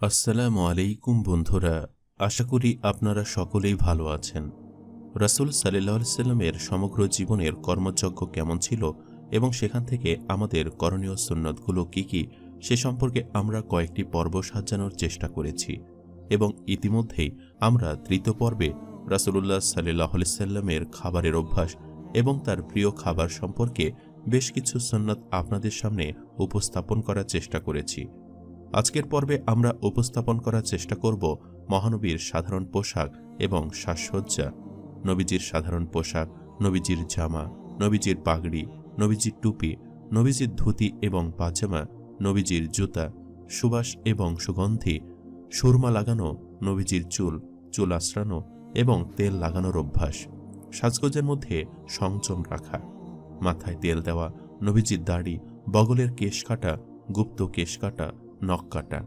আসসালামু আলাইকুম বন্ধুরা, আশা করি আপনারা সকলেই ভালো আছেন। রাসুল সাল্লাহ সাল্লামের সমগ্র জীবনের কর্মযজ্ঞ কেমন ছিল এবং সেখান থেকে আমাদের করণীয় সুন্নতগুলো কী কী, সে সম্পর্কে আমরা কয়েকটি পর্ব সাজানোর চেষ্টা করেছি এবং ইতিমধ্যেই আমরা তৃতীয় পর্বে রাসুলুল্লাহ সাল্লাহ সাল্লামের খাবারের অভ্যাস এবং তার প্রিয় খাবার সম্পর্কে বেশ কিছু সুন্নত আপনাদের সামনে উপস্থাপন করার চেষ্টা করেছি। আজকের পর্বে আমরা উপস্থাপন করার চেষ্টা করব মহানবীর সাধারণ পোশাক এবং সাজসজ্জা, নবীজির সাধারণ পোশাক, নবীজির জামা, নবীজির পাগড়ি, নবীজির টুপি, নবীজির ধুতি এবং পাজামা, নবীজির জুতা, সুবাস এবং সুগন্ধি, সুরমা লাগানো, নবীজির চুল চুল আশ্রানো এবং তেল লাগানোর অভ্যাস, সাজগোজের মধ্যে সংযম রাখা, মাথায় তেল দেওয়া, নবীজির দাড়ি, বগলের কেশ কাটা, গুপ্ত কেশ কাটা নখ কাটা,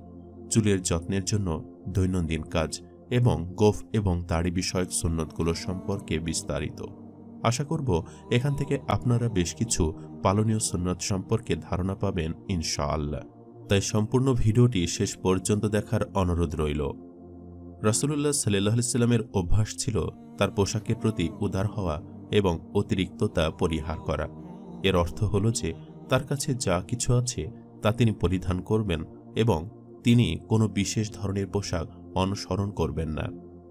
চুলের যত্নের জন্য দৈনন্দিন কাজ এবং গোফ এবং দাড়ি বিষয়ক সুন্নতগুলো সম্পর্কে বিস্তারিত। আশা করব এখান থেকে আপনারা বেশ কিছু পালনীয় সুন্নত সম্পর্কে ধারণা পাবেন, ইনশাআল্লাহ। তাই সম্পূর্ণ ভিডিওটি শেষ পর্যন্ত দেখার অনুরোধ রইল। রসুল্লাহ সাল্লাহ সাল্লামের অভ্যাস ছিল তার পোশাকের প্রতি উদার হওয়া এবং অতিরিক্ততা পরিহার করা। এর অর্থ হল যে, তার কাছে যা কিছু আছে তা তিনি পরিধান করবেন এবং তিনি কোনো বিশেষ ধরনের পোশাক অনুসরণ করবেন না।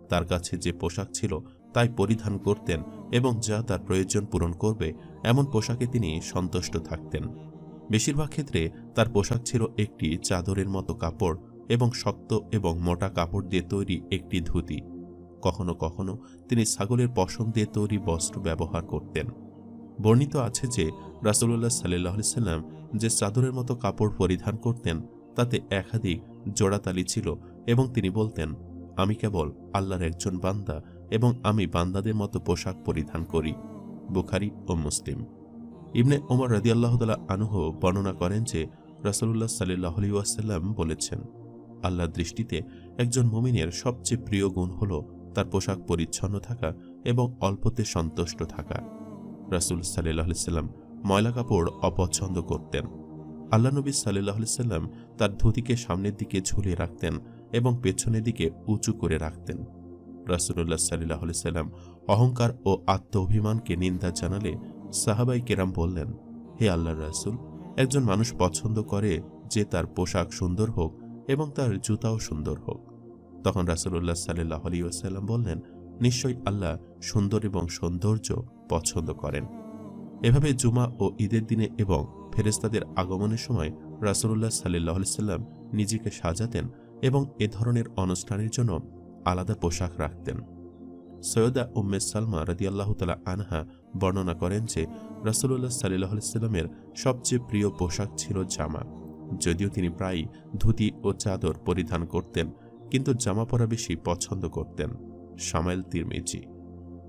তার কাছে যে পোশাক ছিল, তাই পরিধান করতেন এবং যা তার প্রয়োজন পূরণ করবে, এমন পোশাকে তিনি সন্তুষ্ট থাকতেন। বেশিরভাগ ক্ষেত্রে তার পোশাক ছিল একটি চাদরের মতো কাপড় এবং শক্ত এবং মোটা কাপড় দিয়ে তৈরি একটি ধুতি। কখনো কখনো তিনি ছাগলের পশম দিয়ে তৈরি বস্ত্র ব্যবহার করতেন। বর্ণিত আছে যে রাসুল্লাহ সাল্লাহ সাল্লাম যে চাদরের মতো কাপড় পরিধান করতেন তাতে একাধিক জোড়াতালি ছিল এবং তিনি বলতেন, আমি কেবল আল্লাহর একজন বান্দা এবং আমি বান্দাদের মতো পোশাক পরিধান করি। বুখারি ও মুসলিম। ইবনে ওমর রাদিয়াল্লাহ তালা আনুহ বর্ণনা করেন যে রাসুল্লাহ সাল্লাহ আলিউসাল্লাম বলেছেন, আল্লাহর দৃষ্টিতে একজন মুমিনের সবচেয়ে প্রিয় গুণ হল তার পোশাক পরিচ্ছন্ন থাকা এবং অল্পতে সন্তুষ্ট থাকা। রাসুল সাল্লাহ সাল্লাম ময়লা কাপড় অপছন্দ করতেন। আল্লাহ নবী সাল্লাহ সাল্লাম তার ধুতিকে সামনের দিকে ঝুলিয়ে রাখতেন এবং পেছনের দিকে উঁচু করে রাখতেন। রাসুল্লাহ সাল্লাহ সাল্লাম অহংকার ও আত্ম অভিমানকে নিন্দা জানালে সাহাবাই কেরাম বললেন, হে আল্লাহ রাসুল, একজন মানুষ পছন্দ করে যে তার পোশাক সুন্দর হোক এবং তার জুতাও সুন্দর হোক। তখন রাসুল্লাহ সাল্লাহ আলী ওসাল্লাম বললেন, নিশ্চয়ই আল্লাহ সুন্দর এবং সৌন্দর্য পছন্দ করেন। এভাবে জুমা ও ঈদের দিনে এবং ফেরেস্তাদের আগমনের সময় রাসুল্লাহ সাল্লাহ সাল্লাম নিজেকে সাজাতেন এবং এ ধরনের অনুষ্ঠানের জন্য আলাদা পোশাক রাখতেন। সৈয়দা উম্মে সালমা রদিয়াল্লাহ তালা আনহা বর্ণনা করেন যে রাসুল্লাহ সাল্লাহ সাল্লামের সবচেয়ে প্রিয় পোশাক ছিল জামা। যদিও তিনি প্রায়ই ধুতি ও চাদর পরিধান করতেন, কিন্তু জামা পরা বেশি পছন্দ করতেন। সামাইল তিরমিজি।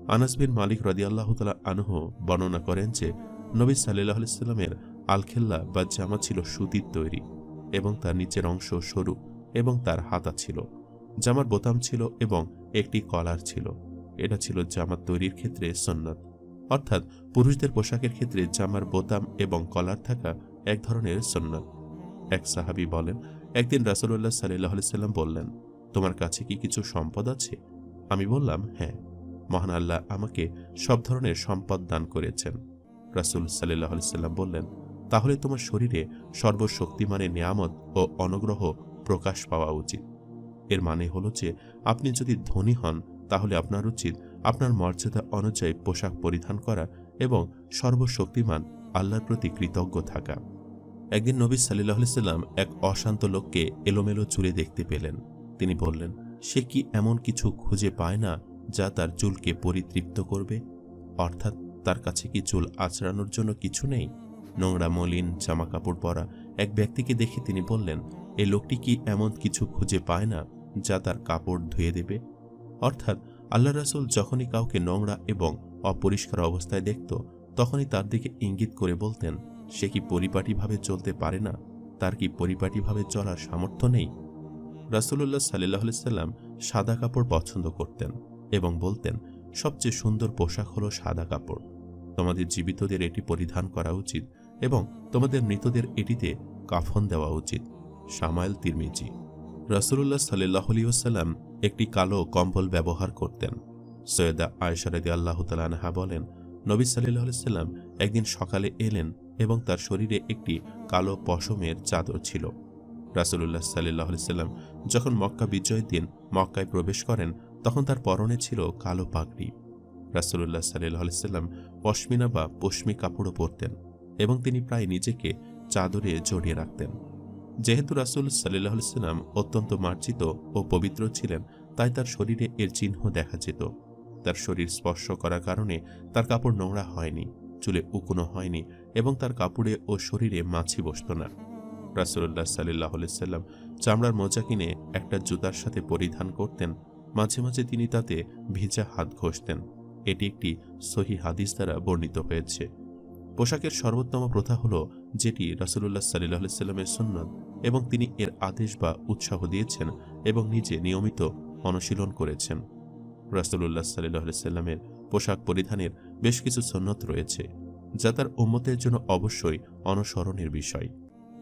আনাস বিন মালিক রদিয়াল্লাহ তালা আনহ বর্ণনা করেন যে, নবী সাল্লাহ সাল্লামের আলখেল্লা বা জামা ছিল সুতির তৈরি এবং তার নিচের অংশ সরু এবং তার হাতা ছিল। জামার বোতাম ছিল এবং একটি কলার ছিল। এটা ছিল জামার তৈরির ক্ষেত্রে সন্ন্যত। অর্থাৎ পুরুষদের পোশাকের ক্ষেত্রে জামার বোতাম এবং কলার থাকা এক ধরনের সন্ন্যত। এক সাহাবি বলেন, একদিন রাসুল্লাহ সাল্লাহ সাল্লাম বললেন, তোমার কাছে কি কিছু সম্পদ আছে আমি বললাম হ্যাঁ। মহান আল্লাহ আমাকে সব ধরনের সম্পদ দান করেছেন রাসুল সাল্লাহ সাল্লাম বললেন তাহলে তোমার শরীরে সর্বশক্তিমানের নিয়ামত ও অনুগ্রহ প্রকাশ পাওয়া উচিত। এর মানে হলো যে, আপনি যদি ধনী হন, তাহলে আপনার উচিত আপনার মর্যাদা অনুযায়ী পোশাক পরিধান করা এবং সর্বশক্তিমান আল্লাহর প্রতি কৃতজ্ঞ থাকা। একদিন নবী সাল্লাহ সাল্লাম এক অশান্ত লোককে এলোমেলো চুলে দেখতে পেলেন। তিনি বললেন, সে কি এমন কিছু খুঁজে পায় না যা তার চুলকে পরিতৃপ্ত করবে? অর্থাৎ তার কাছে কি চুল আচড়ানোর জন্য কিছু নেই? নোংরা মলিন জামা কাপড় পরা এক ব্যক্তিকে দেখে তিনি বললেন এই লোকটি কি এমন কিছু খুঁজে পায় না যা তার কাপড় ধুয়ে দেবে? অর্থাৎ আল্লাহ রাসুল যখনই কাউকে নোংরা এবং অপরিষ্কার অবস্থায় দেখত, তখনই তার দিকে ইঙ্গিত করে বলতেন, সে কি পরিপাটিভাবে চলতে পারে না? তার কি পরিপাটিভাবে চলার সামর্থ্য নেই? রাসুল্লাহ সাল্লাহ সাল্লাম সাদা কাপড় পছন্দ করতেন এবং বলতেন, সবচেয়ে সুন্দর পোশাক হলো সাদা কাপড়। তোমাদের জীবিতদের এটি পরিধান করা উচিত এবং তোমাদের মৃতদের এটিতে কাফন দেওয়া উচিত। সামাইল তিরমিজি। রাসুলুল্লাহ সাল্লাহ আলিয়াল্লাম একটি কালো কম্বল ব্যবহার করতেন। সৈয়দা আয়সারদি আল্লাহ তালানহা বলেন, নবী সাল্লাহ সাল্লাম একদিন সকালে এলেন এবং তার শরীরে একটি কালো পশমের চাদর ছিল। রাসুলুল্লাহ সাল্লাহ সাল্লাম যখন মক্কা বিজয়ের দিন মক্কায় প্রবেশ করেন, তখন তার পরনে ছিল কালো পাগড়ি। রাসুলুল্লাহ সাল্লাহ সাল্লাম পশমিনা বা পশমি কাপড়ও পরতেন। এবং তিনি প্রায় নিজেকে চাদরে জড়িয়ে রাখতেন। যেহেতু রাসুল সাল্লাহ সাল্লাম অত্যন্ত মার্জিত ও পবিত্র ছিলেন, তাই তার শরীরে এর চিহ্ন দেখা যেত। তার শরীর স্পর্শ করার কারণে তার কাপড় নোংরা হয়নি, চুলে উকুনো হয়নি এবং তার কাপড়ে ও শরীরে মাছি বসত না। রাসুল্লাহ সাল্লাহ সাল্লাম চামড়ার মোজা কিনে একটা জুতার সাথে পরিধান করতেন, মাঝে মাঝে তিনি তাতে ভিজা হাত ঘষতেন। এটি একটি সহি হাদিস দ্বারা বর্ণিত হয়েছে। পোশাকের সর্বোত্তম প্রথা হল যেটি রাসুলুল্লাহ সাল্লাহ সাল্লামের সুন্নত এবং তিনি এর আদেশ বা উৎসাহ দিয়েছেন এবং নিজে নিয়মিত অনুশীলন করেছেন। রাসুলুল্লাহ সাল্লাহ সাল্লামের পোশাক পরিধানের বেশ কিছু সন্ন্যত রয়েছে, যা তার উম্মতের জন্য অবশ্যই অনুসরণের বিষয়।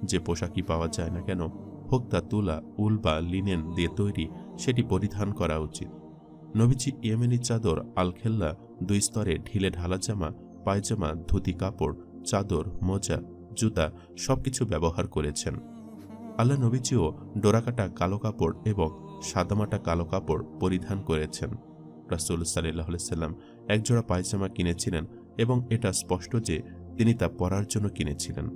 যে পোশাকই পাওয়া যায় না কেন, হোক তা তুলা, উল বা লিনেন দিয়ে তৈরি, সেটি পরিধান করা উচিত। নবীজি ইয়েমেনি চাদর আলখেল্লা দুই স্তরে ঢিলে ঢালা জামা পায়জামা, ধুতি, কাপড়, চাদর, মোজা, জুতা সবকিছু ব্যবহার করেছেন। আল্লাহ নবীজিও ডোরাকাটা কালো কাপড় এবং সাদামাটা কালো কাপড় পরিধান করেছেন। রাসুল সাল্লাহ সাল্লাম একজোড়া পায়জামা কিনেছিলেন এবং এটা স্পষ্ট যে তিনি তা পরার জন্য কিনেছিলেন।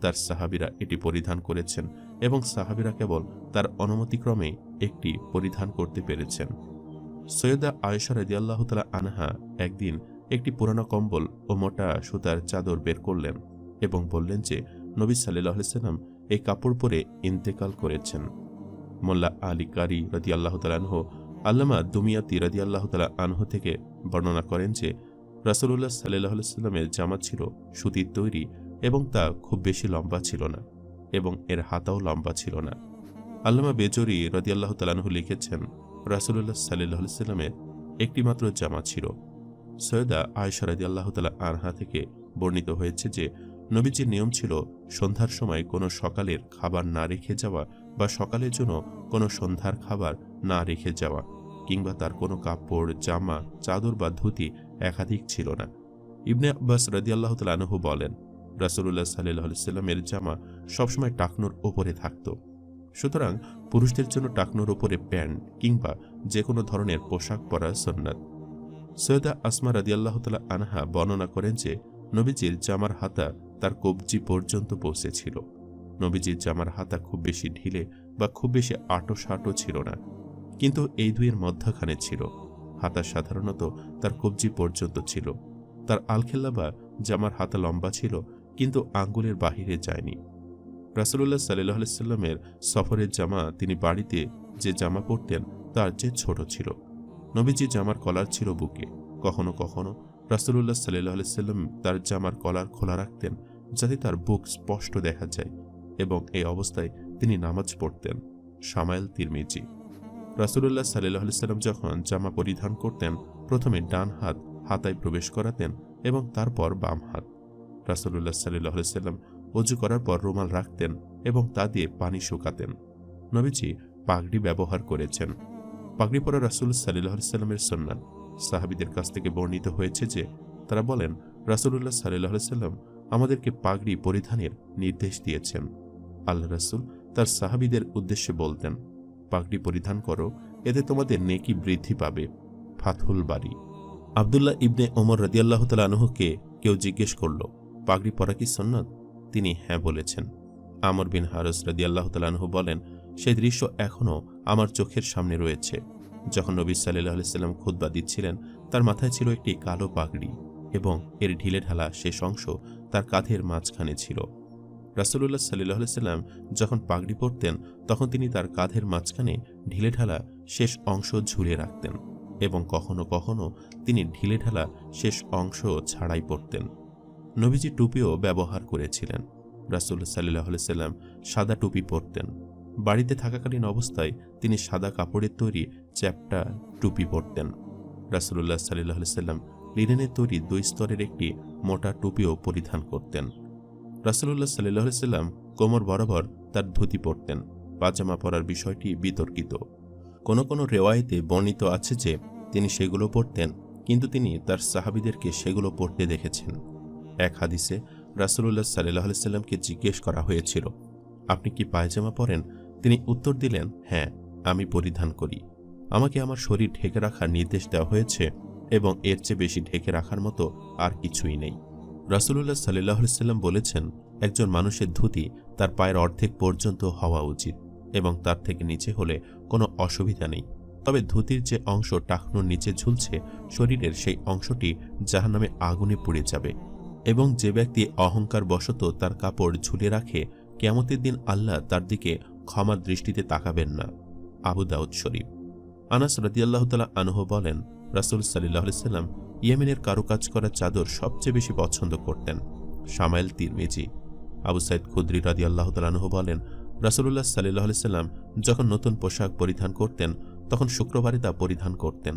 তার সাহাবিরা এটি পরিধান করেছেন এবং সাহাবিরা কেবল তার অনুমতিক্রমে একটি পরিধান করতে পেরেছেন। সৈয়দা আয়েশা রদিয়াল্লাহ তালা আনহা একদিন একটি পুরানো কম্বল ও মোটা সুতার চাদর বের করলেন এবং বললেন যে, নবী সাল্লাহ সাল্লাম এই কাপড় পরে ইন্তেকাল করেছেন। মোল্লা আলী কারি রদি আল্লাহ তালানহ আল্লামা দুমিয়াতি রদি আল্লাহ তালা আনহ থেকে বর্ণনা করেন যে রাসুল্লাহ সাল্লাহ সাল্লামের জামা ছিল সুতির তৈরি এবং তা খুব বেশি লম্বা ছিল না এবং এর হাতাও লম্বা ছিল না। আল্লামা বেজরি রদি আল্লাহ তালানহ লিখেছেন রাসুল্লাহ সাল্লাহ সাল্লামের একটিমাত্র জামা ছিল। সৈয়দা আয়সা রাদি আল্লাহ তালা আনহা থেকে বর্ণিত হয়েছে যে, নবীজির নিয়ম ছিল সন্ধ্যার সময় কোনো সকালের খাবার না রেখে যাওয়া বা সকালের জন্য কোনো সন্ধ্যার খাবার না রেখে যাওয়া কিংবা তার কোনো কাপড়, জামা, চাদর বা ধুতি একাধিক ছিল না। ইবনে আব্বাস রদিয়াল্লাহ তালানহু বলেন রাসুল্লাহ সাল্লাহ সাল্লামের জামা সবসময় টাকনোর ওপরে থাকত। সুতরাং পুরুষদের জন্য টাকনোর ওপরে প্যান্ট কিংবা যে কোনো ধরনের পোশাক পরা সন্ন্যাত সৈয়দা আসমা রাদিয়াল্লাহ তালা আনহা বর্ণনা করেন যে, নবীজির জামার হাতা তার কবজি পর্যন্ত পৌঁছেছিল। নবীজির জামার হাতা খুব বেশি ঢিলে বা খুব বেশি আটো সাটো ছিল না, কিন্তু এই দুইয়ের মধ্যখানে ছিল। হাতা সাধারণত তার কবজি পর্যন্ত ছিল। তার আলখেল্লা বা জামার হাতা লম্বা ছিল, কিন্তু আঙ্গুলের বাহিরে যায়নি। রাসুল্লাহ সাল্লাহ সাল্লামের সফরের জামা তিনি বাড়িতে যে জামা পরতেন, তার চেয়ে ছোট ছিল। নবীজি জামার কলার ছিল বুকে। কখনো কখনো রাসুল্লাহ সাল্লাহ সাল্লাম তার জামার কলার খোলা রাখতেন, যাতে তার বুক স্পষ্ট দেখা যায় এবং এই অবস্থায় তিনি নামাজ পড়তেন। সামাইল তিরমিজি। রাসুল্লাহ সাল্লাহ সাল্লাম যখন জামা পরিধান করতেন, প্রথমে ডান হাত হাতায় প্রবেশ করাতেন এবং তারপর বাম হাত। রাসুল্লাহ সাল্লাহ সাল্লাম অজু করার পর রুমাল রাখতেন এবং তা দিয়ে পানি শুকাতেন। নবীজি পাগড়ি ব্যবহার করেছেন। পাগড়ি পরা রাসুল সাল্লাহ সাল্লামের সন্ন্যান সাহাবিদের কাছ থেকে বর্ণিত হয়েছে যে, তারা বলেন রাসুল্লাহ সাল্লাহ সাল্লাম আমাদেরকে পাগড়ি পরিধানের নির্দেশ দিয়েছেন। আল্লাহ রাসুল তার সাহাবিদের উদ্দেশ্যে বলতেন, পাগড়ি পরিধান করো, এতে তোমাদের নেকি বৃদ্ধি পাবে। ফাথুল বাড়ি। আবদুল্লাহ ইবনে ওমর রদিয়াল্লাহ তালাহুকে কেউ জিজ্ঞেস করল, পাগড়ি পরা কি সন্ন্যত তিনি হ্যাঁ বলেছেন। আমর বিন হারস রদিয়াল্লাহ তালাহু বলেন, সেই দৃশ্য এখনও আমার চোখের সামনে রয়েছে। যখন নবী সাল্লাহ সাল্লাম খুদ্া দিচ্ছিলেন, তার মাথায় ছিল একটি কালো পাগড়ি এবং এর ঢিলে ঢালা শেষ অংশ তার কাঁধের মাঝখানে ছিল। রাসুল্লাহ সাল্লাহ সাল্লাম যখন পাগড়ি পরতেন, তখন তিনি তার কাঁধের মাঝখানে ঢিলে ঢালা শেষ অংশ ঝুলে রাখতেন এবং কখনো কখনো তিনি ঢিলে ঢালা শেষ অংশ ছাড়াই পরতেন। নবীজি টুপিও ব্যবহার করেছিলেন। রাসুল সাল্লাহ সাল্লাম সাদা টুপি পরতেন। বাড়িতে থাকাকালীন অবস্থায় তিনি সাদা কাপড়ের তৈরি চ্যাপটা টুপি পরতেন। রাসুল্লাহ সাল্লাহ সাল্লাম লিনেনের তৈরি দুই স্তরের একটি মোটা টুপিও পরিধান করতেন। রাসুল্লাহ সাল্লাহ সাল্লাম কোমর বরাবর তার ধুতি পরতেন। পাজামা পরার বিষয়টি বিতর্কিত। কোনো কোনো রেওয়ায়েতে বর্ণিত আছে যে, তিনি সেগুলো পরতেন, কিন্তু তিনি তার সাহাবিদেরকে সেগুলো পড়তে দেখেছেন। এক হাদিসে রাসুলুল্লাহ সাল্লাহ সাল্লামকে জিজ্ঞেস করা হয়েছিল, আপনি কি পায়জামা পরেন? তিনি উত্তর দিলেন হ্যাঁ আমি পরিধান করি। আমাকে আমার শরীর ঢেকে রাখার নির্দেশ দেওয়া হয়েছে এবং এর চেয়ে বেশি ঢেকে রাখার মতো আর কিছুই নেই। রাসুলুল্লাহ সাল্লাহ সাল্লাম বলেছেন, একজন মানুষের ধুতি তার পায়ের অর্ধেক পর্যন্ত হওয়া উচিত এবং তার থেকে নিচে হলে কোনো অসুবিধা নেই। তবে ধুতির যে অংশ টাকনুর নিচে ঝুলছে, শরীরের সেই অংশটি জাহান্নামে আগুনে পুড়ে যাবে এবং যে ব্যক্তি অহংকার বশত তার কাপড় ঝুলে রাখে কেমতের দিন আল্লাহ তার দিকে ক্ষমার দৃষ্টিতে তাকাবেন না, আবু দাউদ শরীফ। আনাস রদিয়াল্লাহ তালা আনহ বলেন, রাসুল সাল্লাহ সাল্লাম ইয়েমেনের কারুকাজ করা চাদর সবচেয়ে বেশি পছন্দ করতেন। সামাইল তিরমিজি, আবু সাইদ খুদ্রি রাদি আল্লাহ তালানহ বলেন রাসুল্লাহ সাল্লাহ সাল্লাম যখন নতুন পোশাক পরিধান করতেন, তখন শুক্রবারে তা পরিধান করতেন।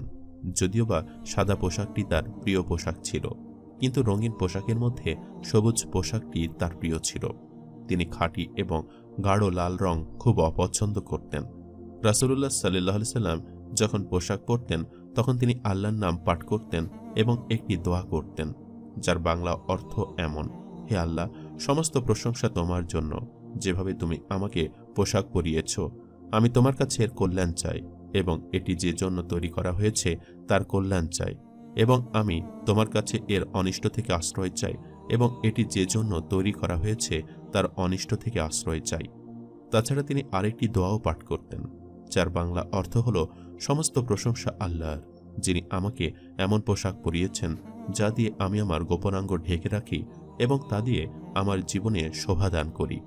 যদিও বা সাদা পোশাকটি তার প্রিয় পোশাক ছিল, কিন্তু রঙিন পোশাকের মধ্যে সবুজ পোশাকটি তার প্রিয় ছিল। তিনি খাঁটি এবং গাঢ় লাল রং খুব অপছন্দ করতেন। রাসুলুল্লাহ সাল্লাহ সাল্লাম যখন পোশাক পরতেন, তখন তিনি আল্লাহর নাম পাঠ করতেন এবং একটি দোয়া করতেন, যার বাংলা অর্থ এমন, হে আল্লাহ, সমস্ত প্রশংসা তোমার জন্য। যেভাবে তুমি আমাকে পোশাক পরিয়েছ, আমি তোমার কাছে এর কল্যাণ চাই এবং এটি যে জন্য তৈরি করা হয়েছে তার কল্যাণ চাই এবং আমি তোমার কাছে এর অনিষ্ট থেকে আশ্রয় চাই। এবং এটি যে জন্য তৈরি করা হয়েছে তার অনিষ্ট থেকে আশ্রয় চাই। তাছাড়া তিনি আরেকটি দোয়াও পাঠ করতেন, যার বাংলা অর্থ হল, সমস্ত প্রশংসা আল্লাহর, যিনি আমাকে এমন পোশাক পরিয়েছেন যা দিয়ে আমি আমার গোপনাঙ্গ ঢেকে রাখি এবং তা দিয়ে আমার জীবনে শোভা দান করি।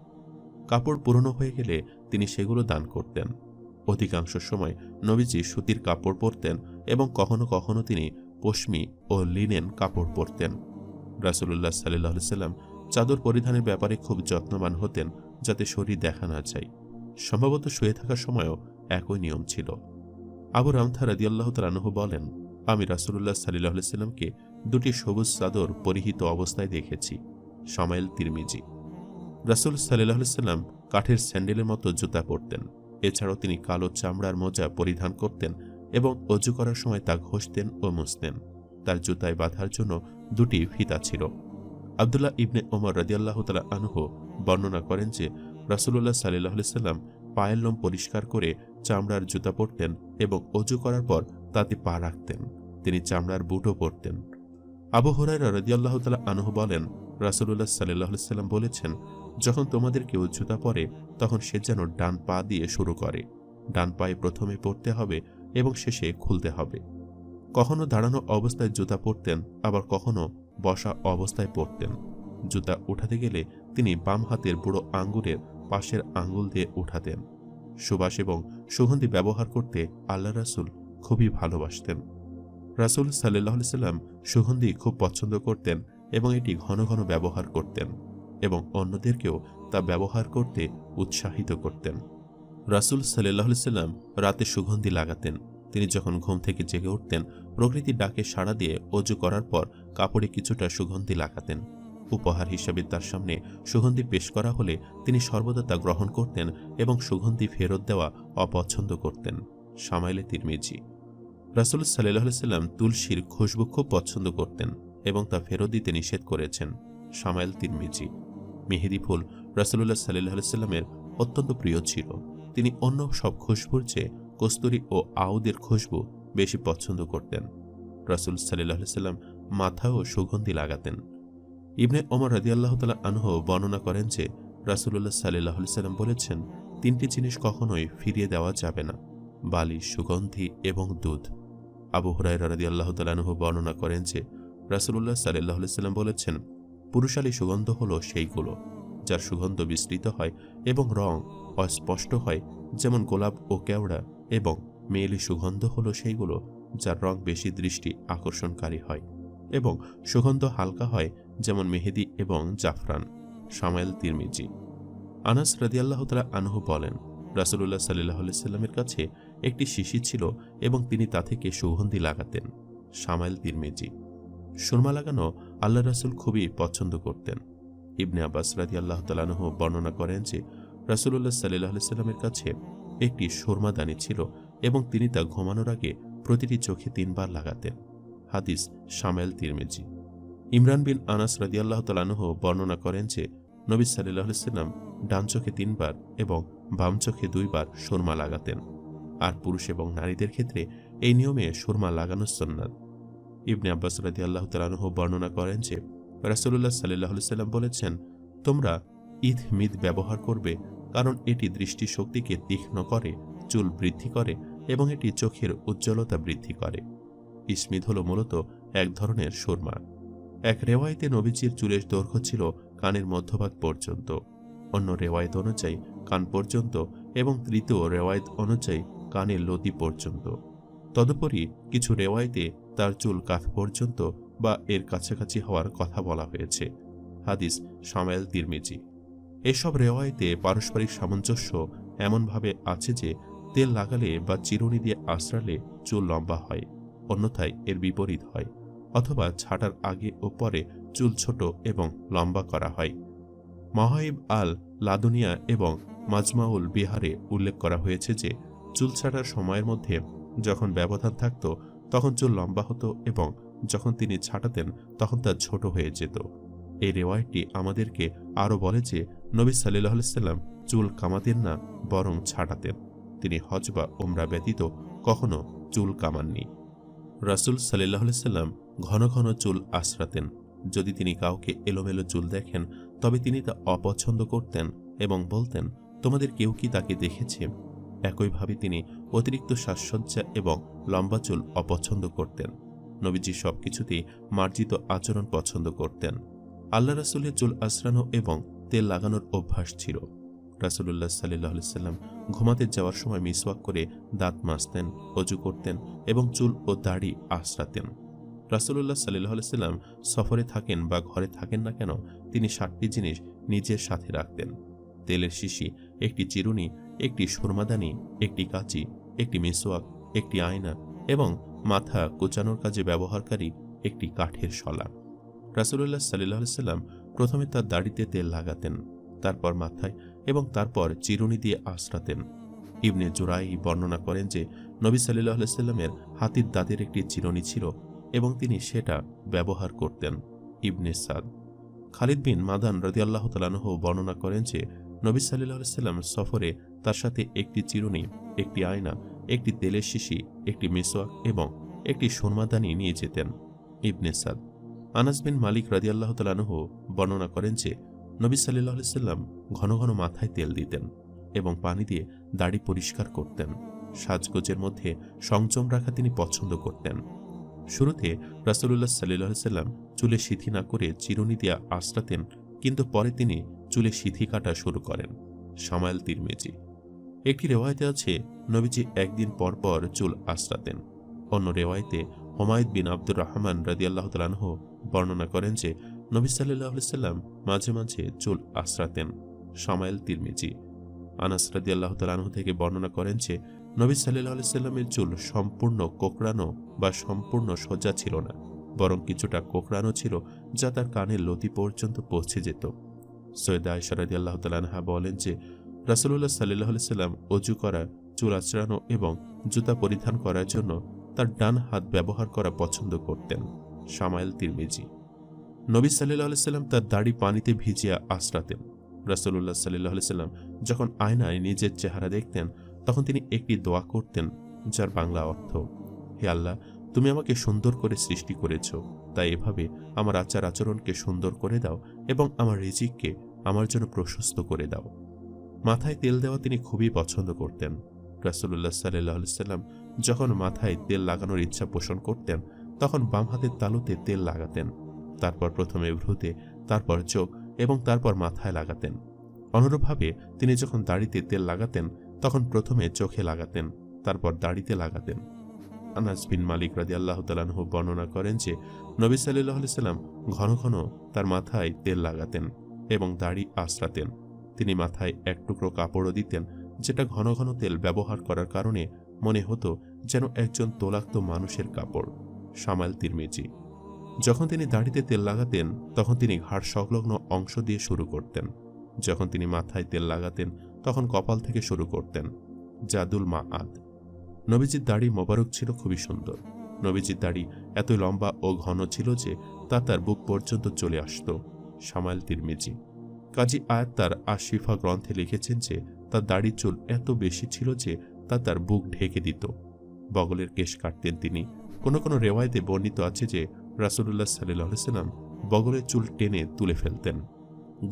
কাপড় পুরনো হয়ে গেলে তিনি সেগুলো দান করতেন। অধিকাংশ সময় নবীজি সুতির কাপড় পরতেন এবং কখনো কখনো তিনি পশমি ও লিনেন কাপড় পরতেন। রাসুল্লাহ সাল্লাহ সাল্লাম চাদর পরিধানের ব্যাপারে খুব যত্নবান হতেন যাতে শরীর দেখা না যায়। সম্ভবত শুয়ে থাকার সময়ও একই নিয়ম ছিল। আবু রামথা রাদিয়াল্লাহ তালানহ বলেন, আমি রাসুল্লাহ সাল্লাহ সাল্লামকে দুটি সবুজ চাদর পরিহিত অবস্থায় দেখেছি, সামাইল তিরমিজি। রাসুল সাল্লাহ সাল্লাম কাঠের স্যান্ডেলের মতো জুতা পরতেন। এছাড়াও তিনি কালো চামড়ার মোজা পরিধান করতেন এবং অজু করার সময় তা ঘষতেন ও মুছতেন। তার জুতায় বাঁধার জন্য দুটি ফিতা ছিল। আবদুল্লাহ ইবনে ওমর রাজিয়াল্লাহ তালা আনহু বর্ণনা করেন যে রাসুল্লাহ সাল্লাহ সাল্লাম পায়ের লোম পরিষ্কার করে চামড়ার জুতা পরতেন এবং অজু করার পর তাতে পা রাখতেন। তিনি চামড়ার বুটও পরতেন। আবু হরাইরা রাজিয়াল্লাহ তালা আনহু বলেন রাসুল্লাহ সাল্লাহ সাল্লাম বলেছেন, যখন তোমাদের কেউ জুতা পরে, তখন সে যেন ডান পা দিয়ে শুরু করে। ডান পায়ে প্রথমে পড়তে হবে এবং শেষে খুলতে হবে। কখনো দাঁড়ানো অবস্থায় জুতা পরতেন, আবার কখনো বসা অবস্থায় পরতেন। জুতা উঠাতে গেলে তিনি বাম হাতের বুড়ো আঙ্গুরের পাশের আঙ্গুল দিয়ে উঠাতেন। সুবাস এবং সুগন্ধি ব্যবহার করতে আল্লাহ রাসুল খুবই ভালোবাসতেন। রাসুল সাল্লাহ সাল্লাম সুগন্ধি খুব পছন্দ করতেন এবং এটি ঘন ঘন ব্যবহার করতেন এবং অন্যদেরকেও তা ব্যবহার করতে উৎসাহিত করতেন। রাসুল সাল্লাহ সাল্লাম রাতে সুগন্ধি লাগাতেন। তিনি যখন ঘুম থেকে জেগে উঠতেন, প্রকৃতির ডাকে সাড়া দিয়ে অজু করার পর কাপড়ে কিছুটা সুগন্ধি লাগাতেন। উপহার হিসাবে তার সামনে সুগন্ধি পেশ করা হলে তিনি সর্বদা তা গ্রহণ করতেন এবং সুগন্ধি ফেরত দেওয়া অপছন্দ করতেন। সামাইলে তিরমিজি। রাসুল সাল্লাহ সাল্লাম তুলসীর খুশবু খুব পছন্দ করতেন এবং তা ফেরত দিতে নিষেধ করেছেন। সামাইল তিরমিজি। মেহেদি ফুল রাসুল্লাহ সাল্লাহ সাল্লামের অত্যন্ত প্রিয় ছিল। তিনি অন্য সব খুশবুর চেয়ে কস্তুরি ও আউদের খুশবু বেশি পছন্দ করতেন। রাসুল সাল্লাহ সাল্লাম মাথাও সুগন্ধি লাগাতেন। ইবনে ওমর রাদিয়াল্লাহ তালা আনহ বর্ণনা করেন যে রাসুল্লাহ সাল্লাহ সাল্লাম বলেছেন, তিনটি জিনিস কখনোই ফিরিয়ে দেওয়া যাবে না বালি সুগন্ধি এবং দুধ। আবু হরাই রাদি আল্লাহ তালানহ বর্ণনা করেন যে রাসুল্লাহ সাল্লাহ সাল্লাম বলেছেন, পুরুষালী সুগন্ধ হল সেইগুলো, যার সুগন্ধ বিস্তৃত হয় এবং রং অস্পষ্ট হয়, যেমন গোলাপ ও কেওড়া। এবং মেয়েলি সুগন্ধ হল সেইগুলো যার রং বেশি দৃষ্টি আকর্ষণকারী হয় এবং সুগন্ধ হালকা হয় যেমন মেহেদি এবং জাফরান। সামাইল তিরমিজি। আনাস রাদিয়াল্লাহ তালা আনহু বলেন রাসুল্লাহ সাল্লাহ সাল্লামের কাছে একটি শিশি ছিল এবং তিনি তা থেকে সুগন্ধি লাগাতেন। সামাইল তিরমিজি। সুরমা লাগানো আল্লাহ রাসুল খুবই পছন্দ করতেন। ইবনে আব্বাস রাদি আল্লাহ তালানহ বর্ণনা করেন যে রাসুল্লাহ সাল্লাহ সাল্লামের কাছে একটি সুরমাদানি ছিল এবং তিনি তা ঘুমানোর আগে প্রতিটি চোখে তিনবার লাগাতেন। হাদিস সামেল তিরমিজি। ইমরান বিন আনাস রাদিয়াল্লাহ তালানহ বর্ণনা করেন যে, নবী সাল্লাহ সাল্লাম ডান চোখে তিনবার এবং বাম চোখে দুইবার সুরমা লাগাতেন। আর পুরুষ এবং নারীদের ক্ষেত্রে এই নিয়মে সুরমা লাগানো সন্ন্যাত ইবনে আব্বাস রাদি আল্লাহ তালানহ বর্ণনা করেন যে রাসুল্লাহ সাল্লাহ সাল্লাম বলেছেন, তোমরা ঈদ মিদ ব্যবহার করবে কারণ এটি দৃষ্টিশক্তিকে তীক্ষ্ণ করে, চুল বৃদ্ধি করে এবং এটি চোখের উজ্জ্বলতা বৃদ্ধি করে। ইসমিদ হল মূলত এক ধরনের সুরমা। এক রেওয়ায়তে নবীজির চুলের দৈর্ঘ্য ছিল কানের মধ্যভাগ পর্যন্ত। অন্য রেওয়ায়ত অনুযায়ী কান পর্যন্ত এবং তৃতীয় রেওয়ায়ত অনুযায়ী কানের লতি পর্যন্ত। তদুপরি কিছু রেওয়ায়তে তার চুল কাঁধ পর্যন্ত বা এর কাছাকাছি হওয়ার কথা বলা হয়েছে। হাদিস সামায়েল তিরমিজি। এসব রেওয়ায়তে পারস্পরিক সামঞ্জস্য এমনভাবে আছে যে তেল লাগালে বা চিরুনি দিয়ে আশ্রালে চুল লম্বা হয়, অন্যথায় এর বিপরীত হয়, অথবা ছাটার আগে ও পরে চুল ছোট এবং লম্বা করা হয়। মাহাইব আল লাদুনিয়া এবং মাজমাউল বিহারে উল্লেখ করা হয়েছে যে, চুল ছাটার সময়ের মধ্যে যখন ব্যবধান থাকত, তখন চুল লম্বা হতো এবং যখন তিনি ছাটাতেন, তখন তা ছোট হয়ে যেত। এই রেওয়ায়তটি আমাদেরকে আরও বলে যে, নবী সাল্লাহ সাল্লাম চুল কামাতেন না, বরং ছাটাতেন। তিনি হজ বা ওমরা ব্যতীত কখনো চুল কামাননি। রাসুল সাল্লাহ সাল্লাম ঘন ঘন চুল আশ্রাতেন যদি তিনি কাউকে এলোমেলো চুল দেখেন, তবে তিনি তা অপছন্দ করতেন এবং বলতেন, তোমাদের কেউ কি তাকে দেখেছে? একইভাবে তিনি অতিরিক্ত সাজসজ্জা এবং লম্বা চুল অপছন্দ করতেন। নবীজি সবকিছুতেই মার্জিত আচরণ পছন্দ করতেন। আল্লাহ রাসুলের চুল আশ্রানো এবং তেল লাগানোর অভ্যাস ছিল। রাসুল্লাহ সাল্লাহ সাল্লাম ঘুমাতে যাওয়ার সময় মিসওয়াক করে দাঁত মাজতেন, অজু করতেন এবং চুল ও দাড়ি আশ্রাতেন রাসুল্লাহ সাল্লাহ সাল্লাম সফরে থাকেন বা ঘরে থাকেন না কেন, তিনি ষাটটি জিনিস নিজের সাথে রাখতেন। তেলের শিশি, একটি চিরুনি, একটি সুরমাদানি, একটি কাঁচি, একটি মিসওয়াক, একটি আয়না এবং মাথা কোচানোর কাজে ব্যবহারকারী একটি কাঠের শলা। রাসুল্লাহ সাল্লাহ সাল্লাম প্রথমে তার দাড়িতে তেল লাগাতেন, তারপর মাথায় এবং তারপর চিরুনি দিয়ে আশ্রাতেন ইবনে জোরাই বর্ণনা করেন যে, নবী সাল্লাহ সাল্লামের হাতির দাঁতের একটি চিরুনি ছিল এবং তিনি সেটা ব্যবহার করতেন। ইবনে সাদ। খালিদ বিন মাদান রদিয়াল্লাহ তালানহ বর্ণনা করেন যে, নবী সাল্লাহ সাল্লাম সফরে তার সাথে একটি চিরুনি, একটি আয়না, একটি তেলের শিশি, একটি মিসওয়াক এবং একটি সোনমাদানি নিয়ে যেতেন। ইবনে সাদ। আনাস বিন মালিক রাজিয়াল্লাহ তালানহ বর্ণনা করেন যে, নবী সাল্লাহ সাল্লাম ঘন ঘন মাথায় তেল দিতেন এবং পানি দিয়ে দাড়ি পরিষ্কার করতেন। সাজগোজের মধ্যে সংযম রাখা তিনি পছন্দ করতেন। শুরুতে রাসুল্লাহ সাল্লাহ সাল্লাম চুলে সিথি না করে চিরুনি দিয়া আশ্রাতেন কিন্তু পরে তিনি চুলে সিথি কাটা শুরু করেন। সামায়াল তিরমেজি। একটি রেওয়ায়তে আছে, নবীজি একদিন পর পর চুল আশ্রাতেন অন্য রেওয়ায়তে হোমায়দ বিন আব্দুর রহমান রাদিয়াল্লাহ তালানহ বর্ণনা করেন যে, নবী সাল্লাহ সাল্লাম মাঝে মাঝে চুল আশ্রাতেন সামায়াল তিরমিজি। আনাস রাদিয়াল্লাহ তালানহ থেকে বর্ণনা করেন যে, নবী সাল্লাহ সাল্লামের চুল সম্পূর্ণ কোকড়ানো বা সম্পূর্ণ সোজা ছিল না, বরং কিছুটা কোকড়ানো ছিল যা তার কানের লতি পর্যন্ত পৌঁছে যেত। সৈয়দ আয়সরাদি আল্লাহ তালানহা বলেন যে রাসুল্লাহ সাল্লাহ সাল্লাম অজু করা, চুল আচড়ানো এবং জুতা পরিধান করার জন্য তার ডান হাত ব্যবহার করা পছন্দ করতেন, সামাইল তিরমিজি। নবী সাল্লাহ সাল্লাম তার দাড়ি পানিতে ভিজিয়া আশ্রাতেন। রাসুল্লাহ সাল্লাহ সাল্লাম যখন আয়নায় নিজের চেহারা দেখতেন, তখন তিনি একটি দোয়া করতেন, যার বাংলা অর্থ, হে আল্লাহ, তুমি আমাকে সুন্দর করে সৃষ্টি করেছ, তাই এভাবে আমার আচার আচরণকে সুন্দর করে দাও এবং আমার রিজিককে আমার জন্য প্রশস্ত করে দাও। মাথায় তেল দেওয়া তিনি খুবই পছন্দ করতেন। রাসুল্লাহ সাল্লাহ সাল্লাম যখন মাথায় তেল লাগানোর ইচ্ছা পোষণ করতেন, তখন বাম হাতের তালুতে তেল লাগাতেন। তারপর প্রথমে ভ্রুতে, তারপর চোখ এবং তারপর মাথায় লাগাতেন। অনুরূপভাবে তিনি যখন দাড়িতে তেল লাগাতেন, তখন প্রথমে চোখে লাগাতেন, তারপর দাড়িতে লাগাতেন। আনাস বিন মালিক রাজি আল্লাহ তালাহ বর্ণনা করেন যে, নবী সাল্লাহ সাল্লাম ঘন ঘন তার মাথায় তেল লাগাতেন এবং দাড়ি আশ্রাতেন তিনি মাথায় এক টুকরো কাপড়ও দিতেন, যেটা ঘন ঘন তেল ব্যবহার করার কারণে মনে হতো যেন একজন তোলাক্ত মানুষের কাপড়। সামাল তিরমিজি। যখন তিনি দাড়িতে তেল লাগাতেন, তখন তিনি ঘাড় সংলগ্ন অংশ দিয়ে শুরু করতেন। যখন তিনি মাথায় তেল লাগাতেন, তখন কপাল থেকে শুরু করতেন। জাদুল মা আদ নবীজির দাড়ি মোবারক ছিল খুবই সুন্দর। নবীজির দাড়ি এত লম্বা ও ঘন ছিল যে তা তার বুক পর্যন্ত চলে আসত। সামাইল তিরমিজি। কাজী আয়াত তার আশিফা গ্রন্থে লিখেছেন যে, তার দাড়ি চুল এত বেশি ছিল যে তা তার বুক ঢেকে দিত। বগলের কেশ কাটতেন তিনি। কোনো কোনো রেওয়ায়তে বর্ণিত আছে যে, রাসুলুল্লাহ সাল্লাহ সাল্লাম বগলের চুল টেনে তুলে ফেলতেন।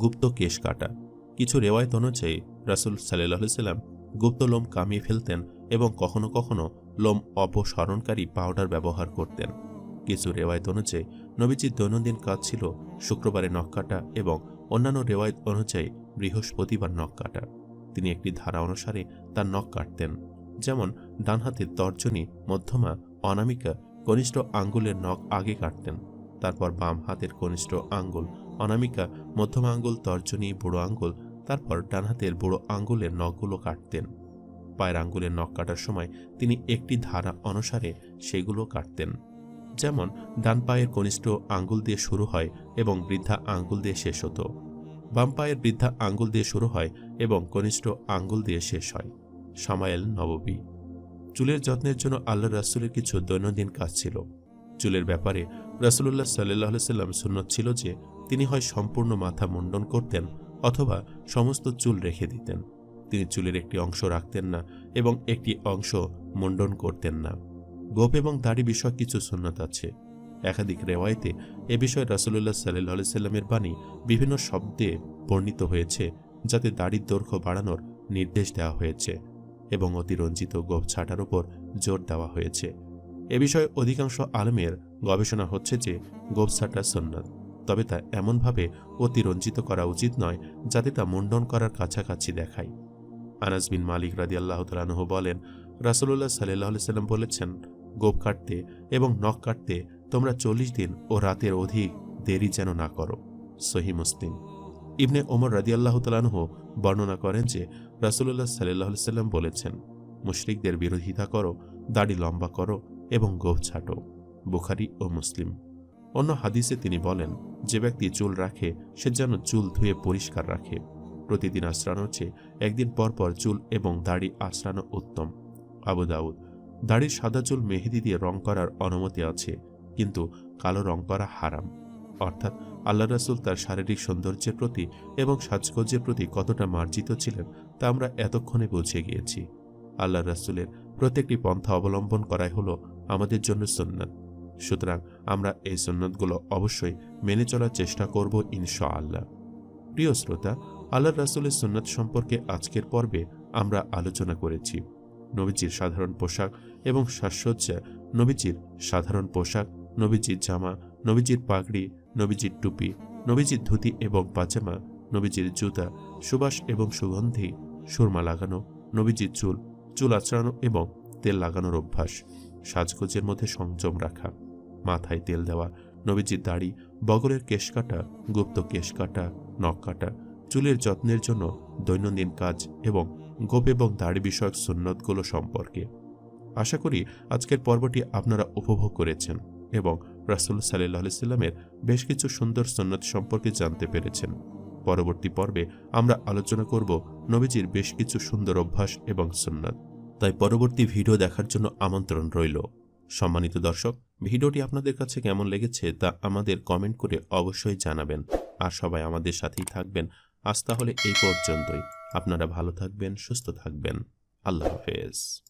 গুপ্ত কেশ কাটা। কিছু রেওয়ায়ত অনুযায়ী, রাসুল সাল্লাহ সাল্লাম গুপ্ত লোম কামিয়ে ফেলতেন এবং কখনো কখনো লোম অপসারণকারী পাউডার ব্যবহার করতেন। কিছু রেওয়ায়ত অনুযায়ী, নবীজির দৈনন্দিন কাজ ছিল শুক্রবারে নখ কাটা এবং অন্যান্য রেওয়ায়ত অনুযায়ী বৃহস্পতিবার নখ কাটা। তিনি একটি ধারা অনুসারে তার নখ কাটতেন, যেমন ডান হাতের তর্জনী মধ্যমা অনামিকা কনিষ্ঠ আঙ্গুলের নখ আগে কাটতেন, তারপর বাম হাতের কনিষ্ঠ আঙ্গুল অনামিকা মধ্যমা আঙ্গুল, তর্জনী বুড়ো আঙ্গুল, তারপর ডান হাতের বুড়ো আঙ্গুলের নখগুলো কাটতেন। পায়ের আঙ্গুলের নখ কাটার সময় তিনি একটি ধারা অনুসারে সেগুলো কাটতেন, যেমন ডান পায়ের কনিষ্ঠ আঙ্গুল দিয়ে শুরু হয় এবং বৃদ্ধা আঙ্গুল দিয়ে শেষ হতো। বাম পায়ের বৃদ্ধা আঙ্গুল দিয়ে শুরু হয় এবং কনিষ্ঠ আঙ্গুল দিয়ে শেষ হয়। সামায়েল নববী চুলের যত্নের জন্য আল্লাহ রাসুলের কিছু দৈনন্দিন কাজ ছিল। চুলের ব্যাপারে রাসুলুল্লাহ সাল্লাহ সাল্লাম সুন্নত ছিল যে, তিনি হয় সম্পূর্ণ মাথা মুন্ডন করতেন অথবা সমস্ত চুল রেখে দিতেন। তিনি চুলের একটি অংশ রাখতেন না এবং একটি অংশ মুন্ডন করতেন না। গোপ এবং দাড়ি বিষয়ক কিছু সুন্নত আছে। একাধিক রেওয়ায়তে এ বিষয়ে রাসুলুল্লাহ সাল্লাহ সাল্লামের বাণী বিভিন্ন শব্দে বর্ণিত হয়েছে, যাতে দাড়ির দৈর্ঘ্য বাড়ানোর নির্দেশ দেওয়া হয়েছে এবং অতিরঞ্জিত গোপ ছাটার উপর জোর দেওয়া হয়েছে। এ বিষয়ে অধিকাংশ আলমের গবেষণা হচ্ছে যে গোপ ছাটা সন্ন্যত তবে তা এমনভাবে অতিরঞ্জিত করা উচিত নয় যাতে তা মুন্ডন করার কাছাকাছি দেখায়। আনাস বিন মালিক রাদি আল্লাহ তালানহ বলেন রাসুল্লাহ সাল্লাহ সাল্লাম বলেছেন গোপ কাটতে এবং নখ কাটতে তোমরা চল্লিশ দিন ও রাতের অধিক দেরি যেন না করো, সহি মুসলিম। ইবনে ওমর রাদিয়াল্লাহ তালানহ বর্ণনা করেন যে রাসুল্লাহ সাল্লাহ সাল্লাম বলেছেন, মুশরিকদের বিরোধিতা করো, দাড়ি লম্বা করো এবং গোভ ছাটো। বুখারি ও মুসলিম। অন্য হাদিসে তিনি বলেন, যে ব্যক্তি চুল রাখে, সে যেন চুল ধুয়ে পরিষ্কার রাখে। প্রতিদিন আশ্রানোর চেয়ে একদিন পর পর চুল এবং দাড়ি আশ্রানো উত্তম। আবু দাউদ, দাড়ির সাদা চুল মেহেদি দিয়ে রং করার অনুমতি আছে কিন্তু কালো রং করা হারাম। অর্থাৎ আল্লাহ রাসুল তার শারীরিক সৌন্দর্যের প্রতি এবং সাজগজ্যের প্রতি কতটা মার্জিত ছিলেন তা আমরা এতক্ষণে বুঝে গিয়েছি। আল্লাহ রাসুলের প্রত্যেকটি পন্থা অবলম্বন করাই হলো আমাদের জন্য সুন্নাত। সুতরাং আমরা এই সুন্নতগুলো অবশ্যই মেনে চলার চেষ্টা করব ইনশা আল্লাহ প্রিয় শ্রোতা, আল্লাহ রাসুলের সুন্নাত সম্পর্কে আজকের পর্বে আমরা আলোচনা করেছি। নবীজির সাধারণ পোশাক এবং সাজসজ্জা নবীজির সাধারণ পোশাক নবীজির জামা, নবীজির পাগড়ি, নবীজির টুপি, নবীজির ধুতি এবং পাজামা, নবীজির জুতা, সুবাস এবং সুগন্ধি, সুরমা লাগানো, নবীজির চুল চুল আচড়ানো এবং তেল লাগানোর অভ্যাস, সাজগোজের মধ্যে সংযম রাখা, মাথায় তেল দেওয়া, নবীজির দাড়ি, বগলের কেশ কাটা, গুপ্ত কেশ কাটা, নখ কাটা, চুলের যত্নের জন্য দৈনন্দিন কাজ এবং গোপ এবং দাড়ি বিষয়ক সুন্নতগুলো সম্পর্কে। আশা করি আজকের পর্বটি আপনারা উপভোগ করেছেন। এবং রাসুল সাল্লাহ সাল্লামের বেশ কিছু সুন্দর সন্ন্যত সম্পর্কে জানতে পেরেছেন। পরবর্তী পর্বে আমরা আলোচনা করব নবীজির বেশ কিছু সুন্দর অভ্যাস এবং সুন্নাত। তাই পরবর্তী ভিডিও দেখার জন্য আমন্ত্রণ রইল। সম্মানিত দর্শক, ভিডিওটি আপনাদের কাছে কেমন লেগেছে তা আমাদের কমেন্ট করে অবশ্যই জানাবেন। আর সবাই আমাদের সাথেই থাকবেন। আজ তাহলে এই পর্যন্তই। আপনারা ভালো থাকবেন, সুস্থ থাকবেন। আল্লাহ হাফেজ।